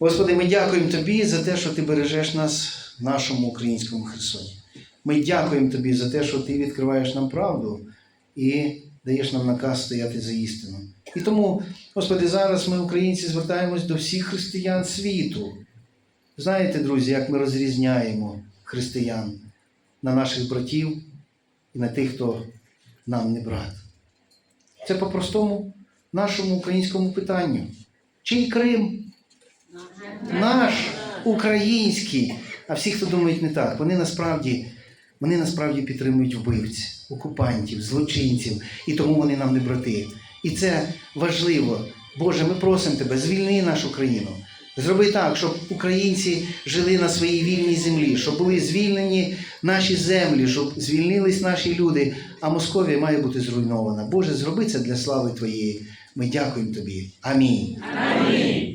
Господи, ми дякуємо Тобі за те, що Ти бережеш нас в нашому українському Херсоні. Ми дякуємо Тобі за те, що Ти відкриваєш нам правду і даєш нам наказ стояти за істину. І тому, Господи, зараз ми, українці, звертаємось до всіх християн світу. Знаєте, друзі, як ми розрізняємо християн на наших братів і на тих, хто нам не брат. Це по простому нашому українському питанню. Чий Крим? Наш український. А всі, хто думають не так, вони насправді, вони насправді підтримують вбивць, окупантів, злочинців, і тому вони нам не брати. І це важливо. Боже, ми просимо тебе, звільни нашу країну. Зроби так, щоб українці жили на своїй вільній землі, щоб були звільнені наші землі, щоб звільнились наші люди, а Московія має бути зруйнована. Боже, зроби це для слави Твоєї. Ми дякуємо Тобі. Амінь. Амінь.